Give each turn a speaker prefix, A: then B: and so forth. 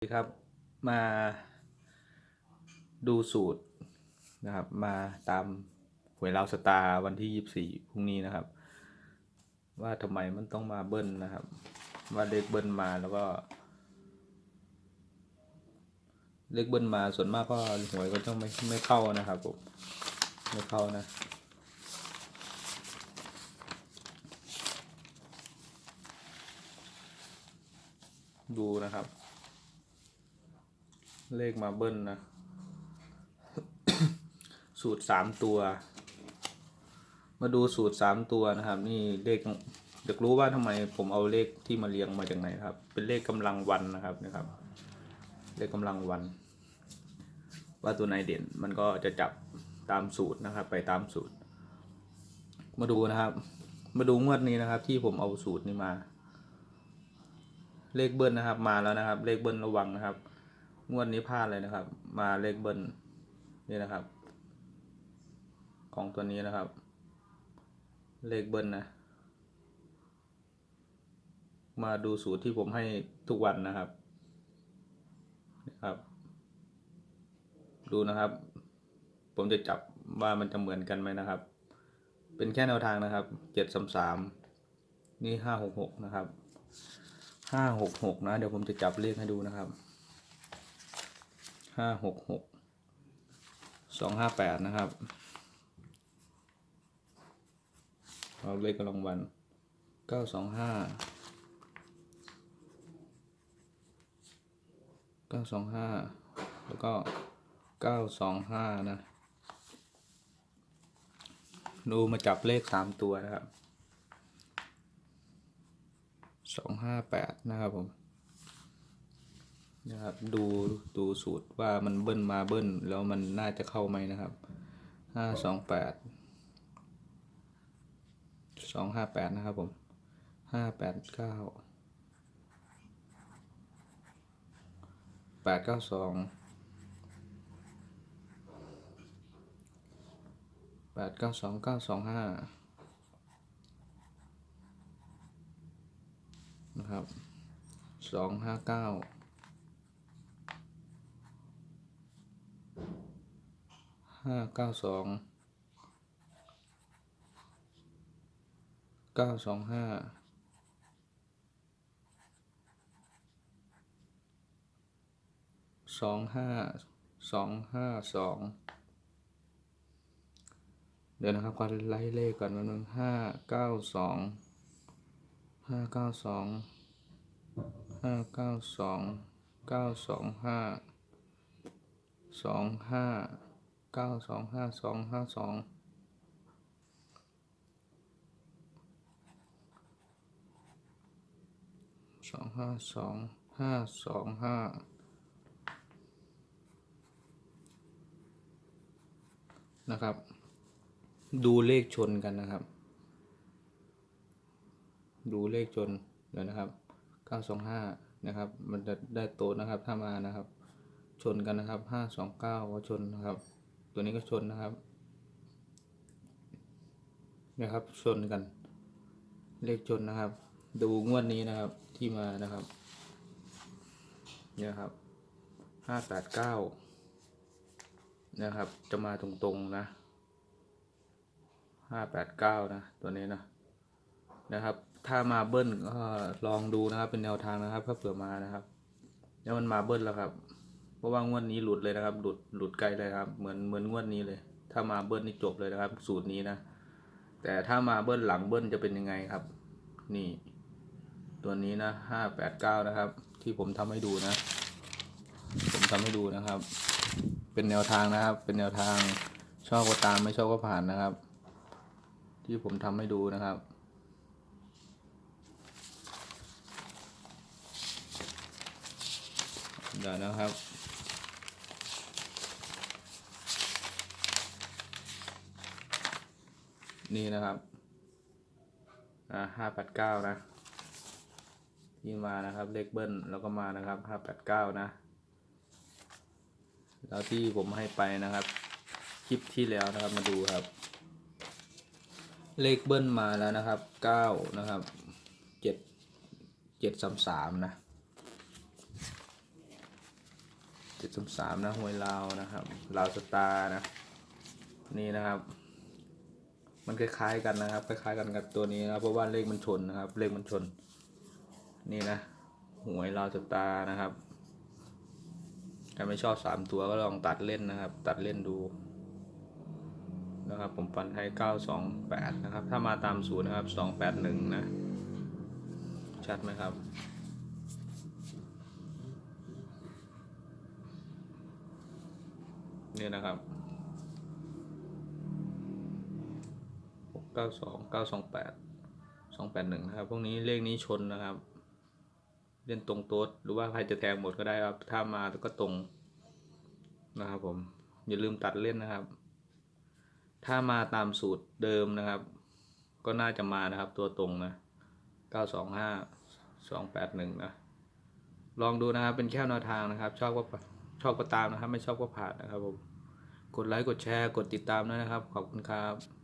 A: สวัสดีครับมาดูสูตรนะครับ มาตามหวยลาวสตาร์วันที่ยี่สี่พรุ่งนี้นะครับ ว่าทำไมมันต้องมาเบิ้ลนะครับ ว่าเลขเบิ้ลมาแล้วก็ เลขเบิ้ลมาส่วนมากก็หวยก็ต้องไม่ไม่เข้านะครับผมไม่เข้านะดูนะครับ เลขมาเบิ้ลนะ สูตรสามตัว มาดูสูตรสามตัวนะครับ นี่เลขอยากรู้ว่าทำไมผมเอาเลขที่มาเรียงมาจากไหนครับ เป็นเลขกำลังวันนะครับนะครับ เลขกำลังวัน ว่าตัวไหนเด่นมันก็จะจับตามสูตรนะครับ ไปตามสูตร มาดูนะครับ มาดูงวดนี้นะครับ ที่ผมเอาสูตรนี้มา เลขเบิ้ลนะครับ มาแล้วนะครับ เลขเบิ้ลระวังนะครับ งวดนี้พลาดเลยนะครับ มาเลขเบิ้ลนี่นะครับ ของตัวนี้นะครับ เลขเบิ้ลนะ มาดูสูตรที่ผมให้ทุกวันนะครับนะครับ ดูนะครับ ผมจะจับว่ามันจะเหมือนกันไหมนะครับ เป็นแค่แนวทางนะครับเจ็ดสามสามนี่ห้าหกหกนะครับห้าหกหกนะ เดี๋ยวผมจะจับเลขให้ดูนะครับ ห้าหกหกสองห้าแปดนะครับเอาเลขกำลังวันเก้าสองห้าเก้าสองห้าแล้วก็เก้าสองห้านะ ดูมาจับเลขสามตัวนะครับสองห้าแปดนะครับผม นะครับ ดูดูสูตรว่ามันเบิ้ลมาเบิ้ลแล้วมันน่าจะเข้าไหมนะครับห้าสองแปดสองห้าแปดนะครับผมห้าแปดเก้าแปดเก้าสองแปดเก้าสองเก้าสองห้านะครับสองห้าเก้า ห้าเก้าสองเก้าสองห้าสองห้าสองห้าสองเดี๋ยวนะครับก่อไล่เลขก่อนวันนึงห้าเก้าสองห้าเก้าสองห้าเก้าสองเก้าสองห้าสองห้า เก้าสองห้าสองห้าสองสองห้าสองห้าสองห้านะครับ ดูเลขชนกันนะครับ ดูเลขชนเดี๋ยวนะครับ925นะครับ มันจะได้โตนะครับถ้ามานะครับ ชนกันนะครับ529ก็ชนนะครับ ตัวนี้ก็ชนนะครับนะครับ ชนกัน เลขชนนะครับ ดูงวดนี้นะครับที่มานะครับ เนี่ยครับ589นะครับ จะมาตรงๆนะห้าแปดเก้านะตัวนี้นะนะครับ ถ้ามาเบิ้ลก็ลองดูนะครับเป็นแนวทางนะครับถ้าเผื่อมานะครับ แล้วมันมาเบิ้ลแล้วครับ เพราะว่างวดนี้หลุดเลยนะครับ หลุดหลุดไกลเลยครับ เหมือนเหมือนงวดนี้เลย ถ้ามาเบิ้ลนี่จบเลยนะครับ สูตรนี้นะ แต่ถ้ามาเบิ้ลหลังเบิ้ลจะเป็นยังไงครับ นี่ ตัวนี้นะห้าแปดเก้านะครับ ที่ผมทำให้ดูนะ ผมทำให้ดูนะครับ เป็นแนวทางนะครับ เป็นแนวทางชอบก็ตามไม่ชอบก็ผ่านนะครับ ที่ผมทำให้ดูนะครับเดี๋ยวนะครับ นี่นะครับ อ่าห้าแปดเก้านะที่มานะครับ เลขเบิ้ลแล้วก็มานะครับห้าแปดเก้านะ แล้วที่ผมให้ไปนะครับ คลิปที่แล้วนะครับมาดูครับ เลขเบิ้ลมาแล้วนะครับเก้านะครับเจ็ดเจ็ดสามสามนะเจ็ดสามสามนะหวยลาวนะครับลาวสตาร์นะ นี่นะครับ มันคล้ายๆกันนะครับ คล้ายๆกันกับตัวนี้นะเพราะว่าเลขมันชนนะครับ เลขมันชน นี่นะหวยลาวสตานะครับใครไม่ชอบสามตัวก็ลองตัดเล่นนะครับ ตัดเล่นดูนะครับ ผมฟันให้เก้าสองแปดนะครับ ถ้ามาตามสูตรนะครับสองแปดหนึ่งนะ ชัดไหมครับนี่นะครับ หกเก้าสองเก้าสองแปดสองแปดหนึ่งนะครับ พวกนี้เลขนี้ชนนะครับ เล่นตรงโต๊ดหรือว่าใครจะแทงหมดก็ได้ครับ ถ้ามาก็ตรงนะครับผม อย่าลืมตัดเล่นนะครับ ถ้ามาตามสูตรเดิมนะครับ ก็น่าจะมานะครับตัวตรงนะเก้าสองห้าสองแปดหนึ่งนะ ลองดูนะครับ เป็นแค่แนวทางนะครับ ชอบก็ชอบก็ตามนะครับ ไม่ชอบก็ผ่านนะครับผม กดไลค์ กดแชร์ กดติดตามด้วยนะครับ ขอบคุณครับ